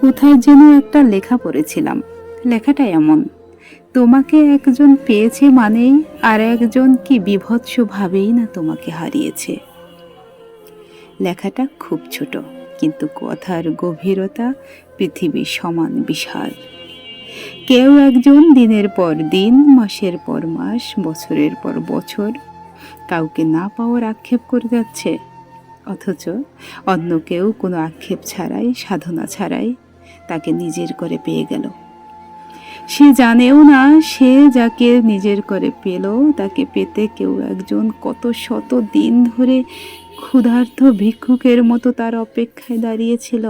কোথায় যেন একটা লেখা পড়েছিলাম। লেখাটা এমন, তোমাকে একজন পেয়েছে মানেই আর একজন কি বিভৎসভাবেই না তোমাকে হারিয়েছে। লেখাটা খুব ছোট, কিন্তু কথার গভীরতা পৃথিবী সমান বিশাল। কেউ একজন দিনের পর দিন, মাসের পর মাস, বছরের পর বছর কাউকে না পাওয়ার আক্ষেপ করে যাচ্ছে। অথচ অন্য কেউ কোনো আক্ষেপ ছাড়াই, সাধনা ছাড়াই তাকে নিজের করে পেয়ে গেল। সে জানেও না, সে যাকে নিজের করে পেল, তাকে পেতে কেউ একজন কত শত দিন ধরে ক্ষুধার্থ ভিক্ষুকের মতো তার অপেক্ষায় দাঁড়িয়েছিল